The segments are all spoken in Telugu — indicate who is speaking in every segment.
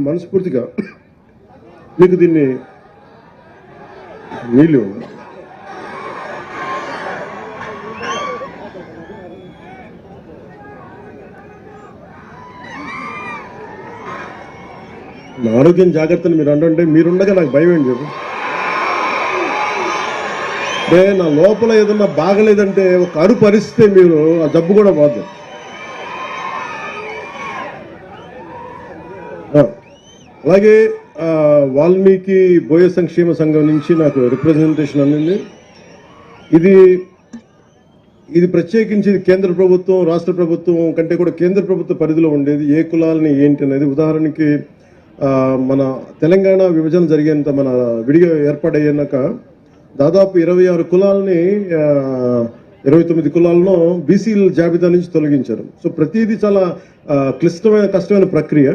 Speaker 1: మనస్ఫూర్తిగా మీకు దీన్ని నీళ్ళు నా ఆరోగ్యం జాగ్రత్తలు మీరు అంటుంటే మీరుండగా నాకు భయం ఏంటి చెప్పు? అంటే నా లోపల ఏదన్నా బాగలేదంటే ఒక అరు పరిస్థితే మీరు ఆ జబ్బు కూడా పోద్ది. అలాగే వాల్మీకి బోయ సంక్షేమ సంఘం నుంచి నాకు రిప్రజెంటేషన్ అందింది. ఇది ఇది ప్రత్యేకించి ఇది కేంద్ర ప్రభుత్వం రాష్ట్ర ప్రభుత్వం కంటే కూడా కేంద్ర ప్రభుత్వ పరిధిలో ఉండేది. ఏ కులాలని ఏంటి అనేది ఉదాహరణకి మన తెలంగాణ విభజన జరిగేంత మన విడిగా ఏర్పాటయ్యాక దాదాపు ఇరవై ఆరు కులాలని ఇరవై తొమ్మిది కులాలను బీసీల జాబితా నుంచి తొలగించారు. సో ప్రతిదీ చాలా క్లిష్టమైన కష్టమైన ప్రక్రియ.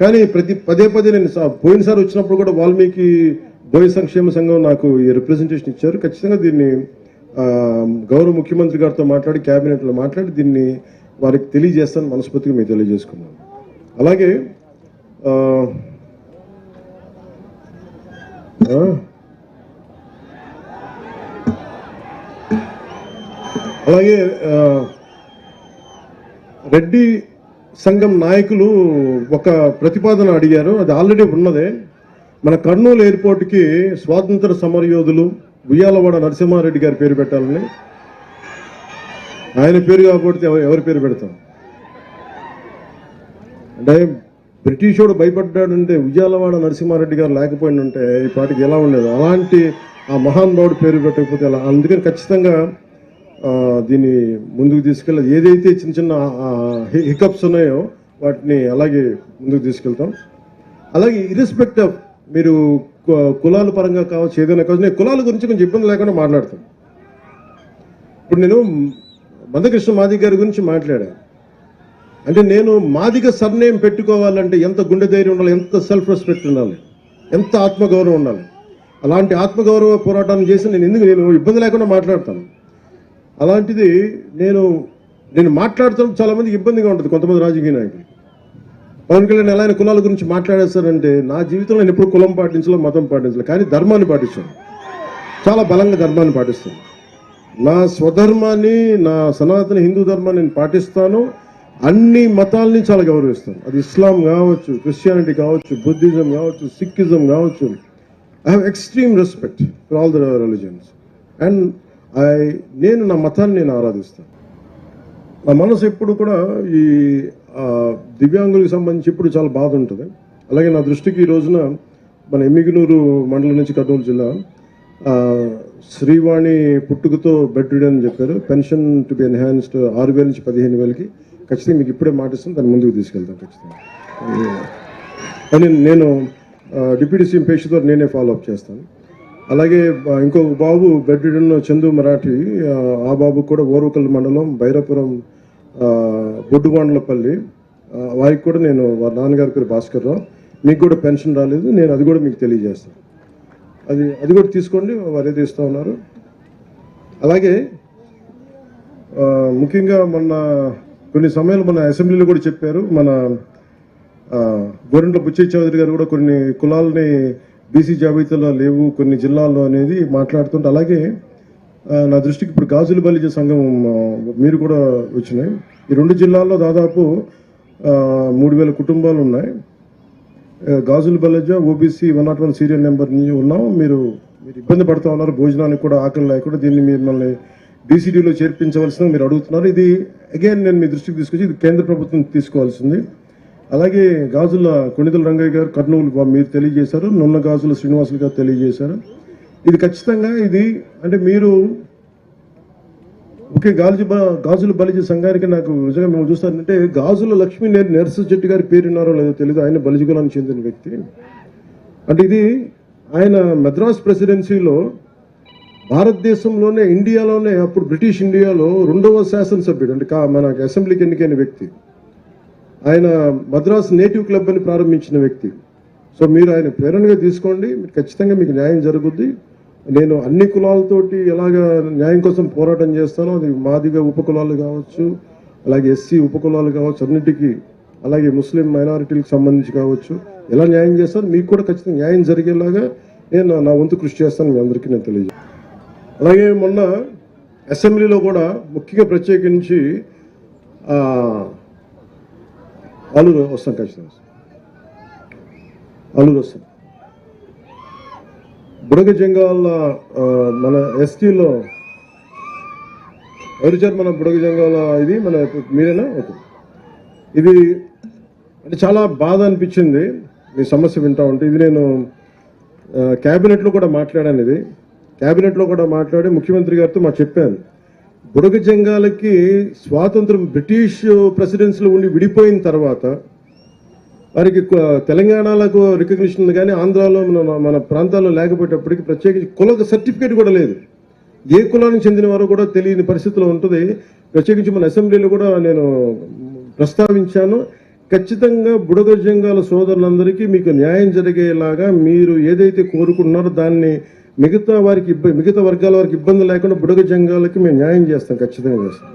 Speaker 1: కానీ ప్రతి పదే పదే నేను పోయినసారి వచ్చినప్పుడు కూడా వాల్మీకి బోయ సంక్షేమ సంఘం నాకు రిప్రజెంటేషన్ ఇచ్చారు. ఖచ్చితంగా దీన్ని గౌరవ ముఖ్యమంత్రి గారితో మాట్లాడి క్యాబినెట్లో మాట్లాడి దీన్ని వారికి తెలియజేస్తాను మనస్ఫూర్తిగా మీకు తెలియజేసుకున్నాను. అలాగే అలాగే రెడ్డి సంఘం నాయకులు ఒక ప్రతిపాదన అడిగారు. అది ఆల్రెడీ ఉన్నదే. మన కర్నూలు ఎయిర్పోర్ట్కి స్వాతంత్ర సమరయోధులు ఉయ్యాలవాడ నరసింహారెడ్డి గారి పేరు పెట్టాలని. ఆయన పేరు కాకపోతే ఎవరి పేరు పెడతాం? అంటే బ్రిటిష్ వాడు భయపడ్డాడంటే ఉయ్యాలవాడ నరసింహారెడ్డి గారు లేకపోయిన ఉంటే ఈ పాటికి ఎలా ఉండేది? అలాంటి ఆ మహానుభావుడు పేరు పెట్టకపోతే ఎలా? అందుకని ఖచ్చితంగా దీన్ని ముందుకు తీసుకెళ్ళి ఏదైతే చిన్న చిన్న హికప్స్ ఉన్నాయో వాటిని అలాగే ముందుకు తీసుకెళ్తాం. అలాగే ఇర్రెస్పెక్ట్ ఆఫ్ మీరు కు- కులాల పరంగా కావచ్చు ఏదైనా కావచ్చు నేను కులాల గురించి కొంచెం ఇబ్బంది లేకుండా మాట్లాడతాను. ఇప్పుడు నేను మందకృష్ణ మాది గారి గురించి మాట్లాడాను అంటే నేను మాదిగ సర్నేమ్ పెట్టుకోవాలంటే ఎంత గుండె ధైర్యం ఉండాలి ఎంత సెల్ఫ్ రెస్పెక్ట్ ఉండాలి ఎంత ఆత్మగౌరవం ఉండాలి? అలాంటి ఆత్మగౌరవ పోరాటాన్ని చేసి నేను ఎందుకు నేను ఇబ్బంది లేకుండా మాట్లాడతాను? అలాంటిది నేను నేను మాట్లాడుతాం చాలామందికి ఇబ్బందిగా ఉంటుంది కొంతమంది రాజకీయ నాయకులు. పవన్ కళ్యాణ్ ఎలా ఆయన కులాల గురించి మాట్లాడేస్తారంటే నా జీవితంలో నేను ఎప్పుడు కులం పాటించలే మతం పాటించలే కానీ ధర్మాన్ని పాటించాను చాలా బలంగా ధర్మాన్ని పాటిస్తాను. నా స్వధర్మాన్ని నా సనాతన హిందూ ధర్మాన్ని నేను పాటిస్తాను. అన్ని మతాల్ని చాలా గౌరవిస్తాను. అది ఇస్లాం కావచ్చు క్రిస్టియానిటీ కావచ్చు బుద్ధిజం కావచ్చు సిక్కిజం కావచ్చు. I have extreme respect for all the religions and I నేను నా మతాన్ని నేను ఆరాధిస్తాను. నా మనసు ఎప్పుడు కూడా ఈ దివ్యాంగులకు సంబంధించి ఎప్పుడు చాలా బాధ ఉంటుంది. అలాగే నా దృష్టికి ఈ రోజున మన ఎమ్మిగినూరు మండలం నుంచి కర్నూలు జిల్లా శ్రీవాణి పుట్టుకతో బెడ్ అని చెప్పారు. పెన్షన్ టు బి ఎన్హాన్స్డ్ ఆరు వేల నుంచి పదిహేను వేలకి. ఖచ్చితంగా మీకు ఇప్పుడే మాటిస్తాను దాన్ని ముందుకు తీసుకెళ్తాను ఖచ్చితంగా. అని నేను డిప్యూటీ సీఎం పేషి ద్వారా నేనే ఫాలో అప్ చేస్తాను. అలాగే ఇంకొక బాబు బెడ్ చందు మరాఠీ ఆ, బాబు కూడా ఓరుకల్ మండలం బైరాపురం ఆ, బొడ్డువాండ్లపల్లి వారికి కూడా నేను వారి నాన్నగారి పేరు భాస్కర్ రావు. మీకు కూడా పెన్షన్ రాలేదు నేను అది కూడా మీకు తెలియజేస్తాను. అది అది కూడా తీసుకోండి వారేది ఇస్తూ ఉన్నారు. అలాగే ముఖ్యంగా మొన్న కొన్ని సమయాలు మన అసెంబ్లీలో కూడా చెప్పారు. మన గోరెంట్ల బుచ్చయ్య చౌదరి గారు కూడా కొన్ని కులాలని బీసీ జాబితాలో లేవు కొన్ని జిల్లాల్లో అనేది మాట్లాడుతుంటే అలాగే నా దృష్టికి ఇప్పుడు గాజుల బలిజ సంఘం మీరు కూడా వచ్చినాయి. ఈ రెండు జిల్లాల్లో దాదాపు మూడు వేల కుటుంబాలు ఉన్నాయి. ఆ, Gajula Balija OBC one not one serial number నుంచి ఉన్నాం. మీరు మీరు ఇబ్బంది పడుతూ ఉన్నారు భోజనానికి కూడా ఆకలి లేకుండా దీన్ని మిమ్మల్ని బీసీడీలో చేర్పించవలసిన మీరు అడుగుతున్నారు. ఇది అగైన్ నేను మీ దృష్టికి తీసుకొచ్చి ఇది కేంద్ర ప్రభుత్వం తీసుకోవాల్సింది. అలాగే గాజుల కొణిదల రంగయ్య గారు కర్నూలు మీరు తెలియజేశారు నున్న గాజుల శ్రీనివాసులు గారు తెలియజేశారు. ఇది ఖచ్చితంగా ఇది అంటే మీరు ఓకే గాజు బ- గాజుల బలిజ సంఘానికి నాకు నిజంగా మేము చూస్తానంటే గాజుల లక్ష్మీ నేర్ నరస చెట్టు గారి పేరున్నారో లేదో తెలియదు. ఆయన బలిజగులానికి చెందిన వ్యక్తి. అంటే ఇది ఆయన మద్రాస్ ప్రెసిడెన్సీలో భారతదేశంలోనే ఇండియాలోనే అప్పుడు బ్రిటిష్ ఇండియాలో రెండవ శాసనసభ్యుడు అంటే మన అసెంబ్లీకి ఎన్నికైన వ్యక్తి. ఆయన మద్రాస్ నేటివ్ క్లబ్ అని ప్రారంభించిన వ్యక్తి. సో మీరు ఆయన ప్రేరణగా తీసుకోండి. మీరు ఖచ్చితంగా మీకు న్యాయం జరుగుద్ది. నేను అన్ని కులాలతోటి ఎలాగ న్యాయం కోసం పోరాటం చేస్తానో అది మాదిగా ఉపకులాలు కావచ్చు అలాగే ఎస్సీ ఉపకులాలు కావచ్చు అన్నిటికీ అలాగే ముస్లిం మైనారిటీలకు సంబంధించి కావచ్చు. ఎలా న్యాయం చేస్తాను మీకు కూడా ఖచ్చితంగా న్యాయం జరిగేలాగా నేను నా వంతు కృషి చేస్తాను. మీ అందరికీ నేను తెలియజే అలాగే మొన్న అసెంబ్లీలో కూడా ముఖ్యంగా ప్రత్యేకించి అల్లూరు వస్తాం ఖచ్చితంగా అల్లూరు వస్తాం బుడగ జంగాల మన ఎస్టీలో ఎవరు మన బుడగ జంగాల ఇది మన మీరేనా ఓకే ఇది అంటే చాలా బాధ అనిపించింది మీ సమస్య వింటా ఉంటే ఇది నేను క్యాబినెట్లో కూడా మాట్లాడాను ఇది క్యాబినెట్లో కూడా మాట్లాడి ముఖ్యమంత్రి గారితో మా చెప్పాను బుడగ జంగాలకి స్వాతంత్రం బ్రిటిష్ ప్రెసిడెన్సీలో ఉండి విడిపోయిన తర్వాత వారికి తెలంగాణలకు రికగ్నిషన్ ఉంది కానీ ఆంధ్రాలో మన మన ప్రాంతాల్లో లేకపోయేటప్పటికి ప్రత్యేకించి కుల సర్టిఫికేట్ కూడా లేదు. ఏ కులానికి చెందిన వారో కూడా తెలియని పరిస్థితిలో ఉంటుంది. ప్రత్యేకించి మన అసెంబ్లీలో కూడా నేను ప్రస్తావించాను. ఖచ్చితంగా బుడగ జంగాల సోదరులందరికీ మీకు న్యాయం జరిగేలాగా మీరు ఏదైతే కోరుకుంటున్నారో దాన్ని మిగతా వారికి ఇబ్బంది మిగతా వర్గాల వారికి ఇబ్బంది లేకుండా బుడగ జంగాలకి మేము న్యాయం చేస్తాం ఖచ్చితంగా చేస్తాం.